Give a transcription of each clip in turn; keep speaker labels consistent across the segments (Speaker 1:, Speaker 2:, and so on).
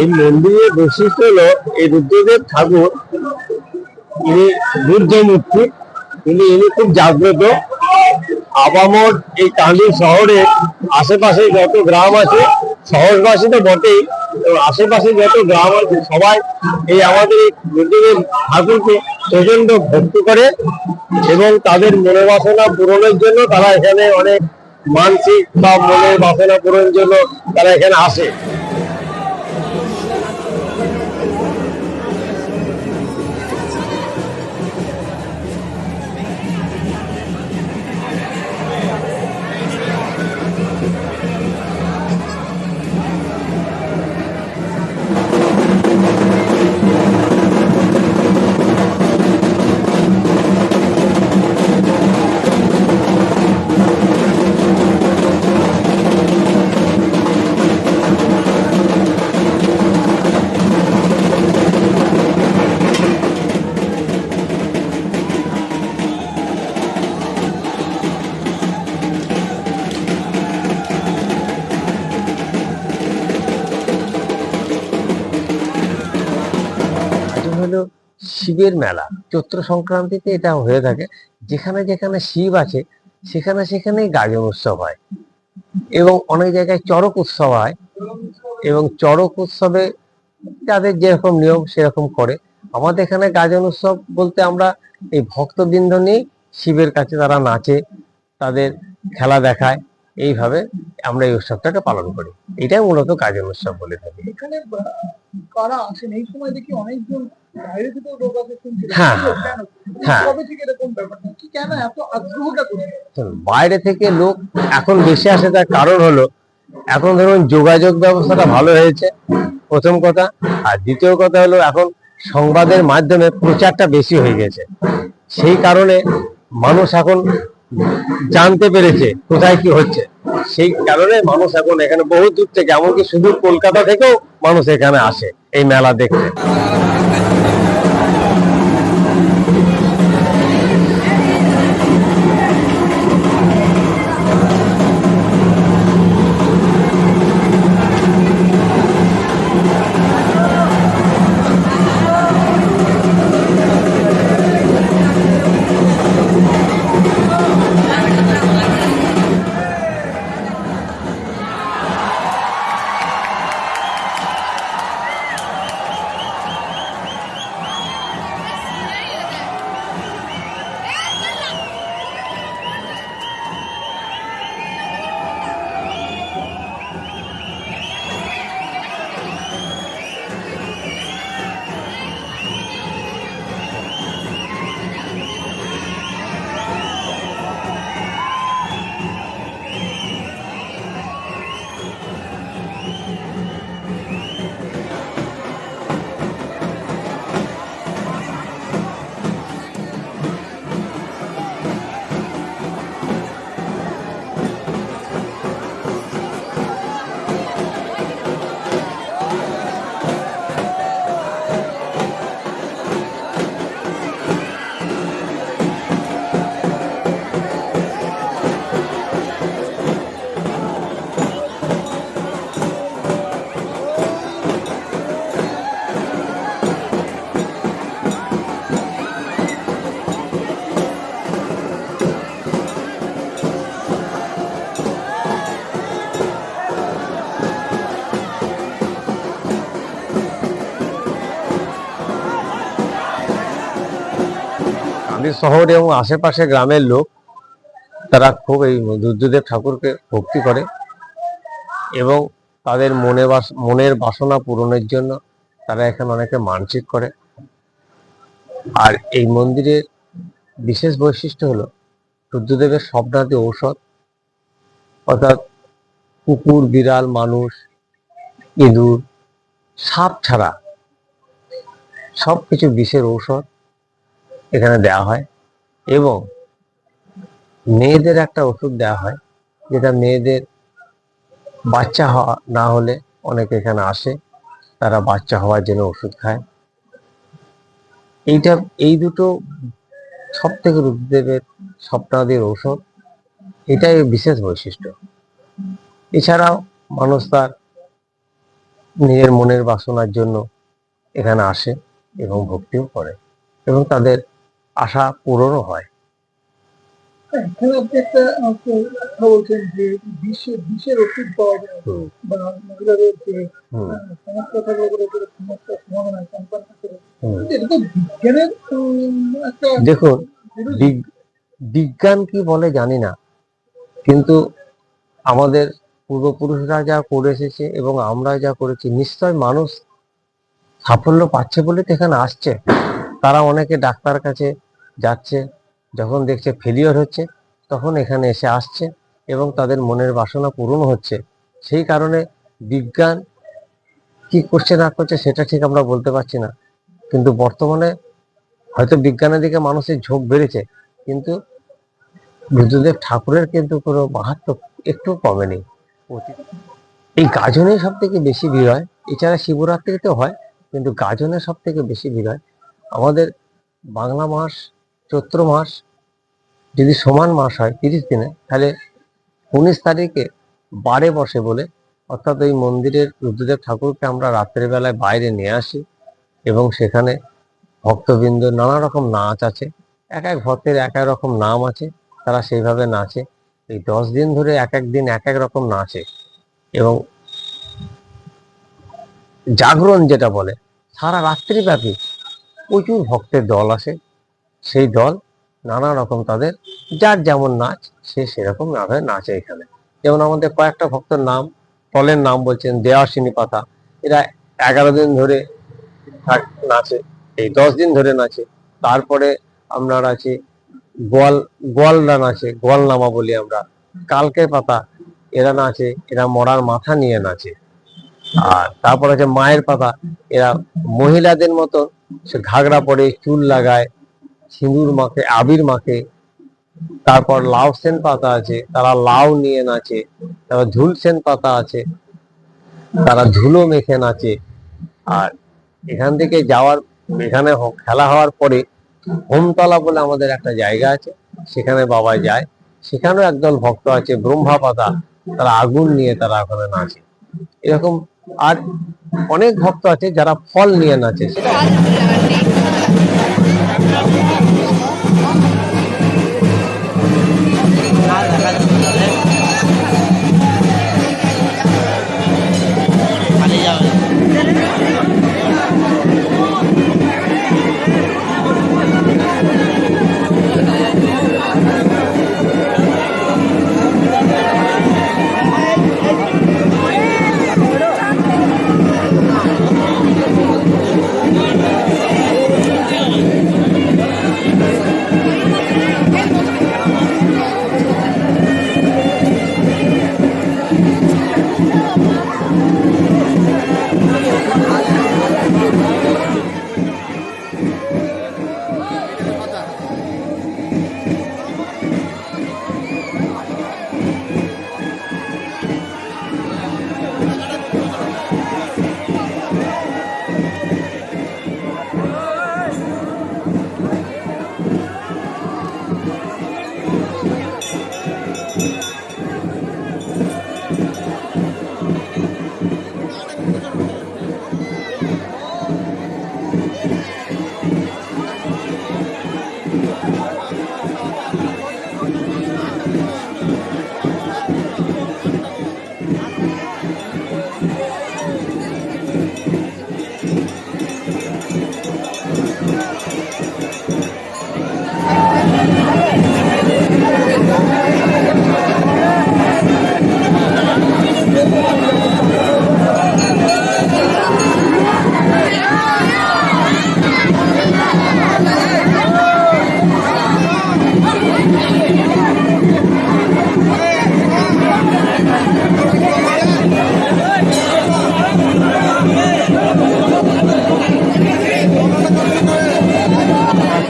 Speaker 1: এই মন্দিরের বৈশিষ্ট্য হলো এই রুদ্রদেব ঠাকুর, ইনি বুদ্ধমূর্তি তিনি ইনি খুব জাগ্রত। আবামর এই কান্দি শহরের আশেপাশে যত গ্রাম আছে, শহরবাসী তো বটেই এবং আশেপাশে যত গ্রাম আছে, সবাই এই আমাদের এই রুদ্রদেব ঠাকুরকে প্রচণ্ড ভক্তি করে এবং তাদের মনোবাসনা পূরণের জন্য তারা এখানে অনেক মানসিক বা মনের বাসনা পূরণের জন্য তারা এখানে আসে।
Speaker 2: হলো শিবের মেলা। চৈত্র সংক্রান্তিতে এটা হয়ে থাকে। যেখানে যেখানে শিব আছে, সেখানে সেখানেই গাজন উৎসব হয়। এবং অনেক জায়গায় চড়ক উৎসব হয়। এবং চড়ক উৎসবে যাদের যেরকম নিয়ম, সেরকম করে। আমাদের এখানে গাজন উৎসব বলতে আমরা এই ভক্তবৃন্দ নিয়ে শিবের কাছে তারা নাচে, তাদের খেলা দেখায়। এইভাবে আমরা এই উৎসবটাকে পালন করি। এটাই মূলত গাজন উৎসব বলে থাকি।
Speaker 3: এখানে কারা আসেন? এই সময় দেখি অনেকজন
Speaker 2: হ্যাঁ, হ্যাঁ। বাইরে থেকে লোক এখন বেশি আসে তার কারণ হলো এখন ধরুন যোগাযোগ ব্যবস্থাটা ভালো হয়েছে প্রথম কথা। আর দ্বিতীয় কথা হলো এখন সংবাদের মাধ্যমে প্রচারটা বেশি হয়ে গেছে। সেই কারণে মানুষ এখন জানতে পেরেছে কোথায় কি হচ্ছে। সেই কারণে মানুষ এখন এখানে বহু দূর থেকে এমনকি শুধু কলকাতা থেকেও মানুষ এখানে আসে এই মেলা দেখতে। কান্দি শহর এবং আশেপাশে গ্রামের লোক, তারা খুব এই রুদ্রদেব ঠাকুরকে ভক্তি করে এবং তাদের মনে মনের বাসনা পূরণের জন্য তারা এখানে অনেকে মানসিক করে। আর এই মন্দিরের বিশেষ বৈশিষ্ট্য হলো রুদ্রদেবের স্বপ্নাদি ঔষধ, অর্থাৎ কুকুর, বিড়াল, মানুষ, ইঁদুর, সাপ ছাড়া সব কিছু বিষের ঔষধ। এখানে দেওয়া হয় এবং মেয়েদের একটা ওষুধ দেওয়া হয় যেটা মেয়েদের বাচ্চা হওয়া না হলে অনেকে এখানে আসে, তারা বাচ্চা হওয়ার জন্য ওষুধ খায়। এইটা, এই দুটো সব থেকে রুদ্রদেবের স্বপ্নাদির ঔষধ, এটাই বিশেষ বৈশিষ্ট্য। এছাড়াও মানুষ তার নিজের মনের বাসনার জন্য এখানে আসে এবং ভক্তিও করে এবং তাদের আশা পূরণও হয়।
Speaker 3: হ্যাঁ, এখানে আপনি একটা কথা বলছেন যে ওষুধ পাওয়া যায়। বা মহিলাদের যে সমস্যা সমাধান। এটা তো বিজ্ঞানের একটা
Speaker 2: দেখুন বিজ্ঞান কি বলে জানি না। কিন্তু আমাদের পূর্বপুরুষরা যা করে এসেছে এবং আমরা যা করেছি নিশ্চয় মানুষ সাফল্য পাচ্ছে বলে তো এখানে আসছে। তারা অনেকে ডাক্তার কাছে যাচ্ছে, যখন দেখছে ফেলিওর হচ্ছে, তখন এখানে এসে আসছে এবং তাদের মনের বাসনা পূরণ হচ্ছে। সেই কারণে বিজ্ঞান কি করছে না করছে সেটা ঠিক আমরা বলতে পারছি না। কিন্তু বর্তমানে হয়তো বিজ্ঞানের দিকে মানুষের ঝোঁক বেড়েছে, কিন্তু বুদ্ধদেব ঠাকুরের কিন্তু কোনো মাহাত্ম একটু কমেনি। এই গাজনে সব থেকে বেশি ভিড় হয় এছাড়া শিবরাত্রিতেও হয়, কিন্তু গাজনে সব থেকে বেশি ভিড় হয় আমাদের বাংলা মাস চৈত্র মাস যদি সমান মাস হয় তিরিশ দিনে, তাহলে উনিশ তারিখে বারে বসে বলে অর্থাৎ ওই মন্দিরের রুদ্রদেব ঠাকুরকে আমরা রাত্রের বেলায় বাইরে নিয়ে আসি এবং সেখানে ভক্তবৃন্দ নানা রকম নাচ আছে, এক এক ভক্তের এক এক রকম নাম আছে, তারা সেইভাবে নাচে। এই দশ দিন ধরে এক এক দিন এক এক রকম নাচে এবং জাগরণ যেটা বলে, সারা রাত্রি ব্যাপী প্রচুর ভক্তের দল আসে। সেই দল নানা রকম তাদের, যার যেমন নাচ, সে সেরকম ভাবে নাচে এখানে। যেমন আমাদের কয়েকটা ভক্তের নাম ফলের নাম বলছেন দেওয়াসিনী পাতা এরা এগারো দিন ধরে নাচে, এই দশ দিন ধরে নাচে। তারপরে আপনার আছে গোয়াল, গোয়ালরা নাচে গোয়াল নামা বলি আমরা। কালকে পাতা, এরা নাচে, এরা মরার মাথা নিয়ে নাচে। আর তারপর আছে মায়ের পাতা, এরা মহিলাদের মতো, সে ঘাগরা পরে চুল লাগায় সিঁদুর মাখে, আবির মাখে, তারপর লাউ সেন পাতা আছে, তারা লাউ নিয়ে নাচে তারপর ধুল সেন পাতা আছে, তারা ধুলো মেখে নাচে। আর এখান থেকে যাওয়ার, এখানে খেলা হওয়ার পরে হোমতলা বলে আমাদের একটা জায়গা আছে, সেখানে বাবা যায়। সেখানেও একদল ভক্ত আছে, ব্রহ্মা পাতা, তারা আগুন নিয়ে তারা ওখানে নাচে। এরকম আর অনেক ভক্ত আছে যারা ফল নিয়ে নাচে। সেটা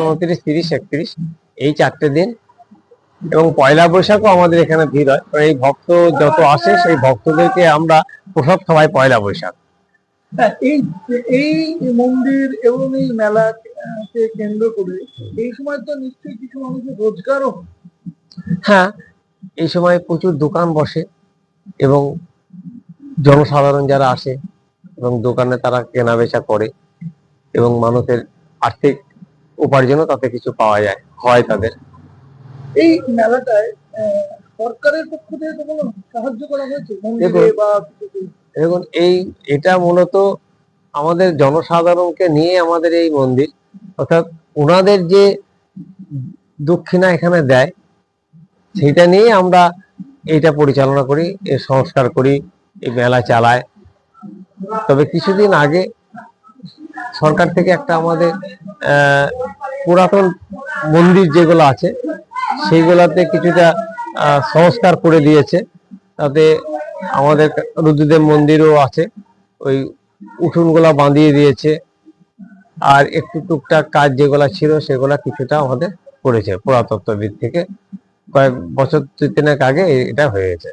Speaker 2: উনত্রিশ তিরিশ একত্রিশ এই চারটে দিন। এবং পয়লা বৈশাখও আমাদের এখানে ভিড় হয়। কারণ এই ভক্ত যত আসে সেই ভক্তদেরকে আমরা প্রসাদ খাওয়াই পয়লা বৈশাখ।
Speaker 3: হ্যাঁ, এই এই মন্দির এবং এই মেলাকে কেন্দ্র করে এই সময় তো নিশ্চয়ই কিছু মানুষের রোজগারও হ্যাঁ।
Speaker 2: এই সময় প্রচুর দোকান বসে এবং জনসাধারণ যারা আসে এবং দোকানে তারা কেনা বেচা করে এবং মানুষের আর্থিক উপার্জনও তাতে কিছু পাওয়া যায় হয় তাদের।
Speaker 3: এই মেলাটায় সরকারের পক্ষ থেকে তো কোনো সাহায্য করা হয়েছে?
Speaker 2: দেখুন এই এটা মূলত আমাদের জনসাধারণকে নিয়ে আমাদের এই মন্দির অর্থাৎ ওনাদের যে দক্ষিণা এখানে দেয় সেটা নিয়ে আমরা এইটা পরিচালনা করি এর সংস্কার করি এই মেলা চালায়। তবে কিছুদিন আগে সরকার থেকে একটা আমাদের পুরাতন মন্দির যেগুলো আছে, সেইগুলাতে কিছুটা সংস্কার করে দিয়েছে। তাতে আমাদের রুদ্রদেব মন্দিরও আছে, ওই উঠোনগুলা বাঁধিয়ে দিয়েছে। আর একটু টুকটাক কাজ যেগুলা ছিল, সেগুলা কিছুটা আমাদের করেছে পুরাতত্ত্ববিদ থেকে। কয়েক বছর তিনেক আগে এটা হয়ে গেছে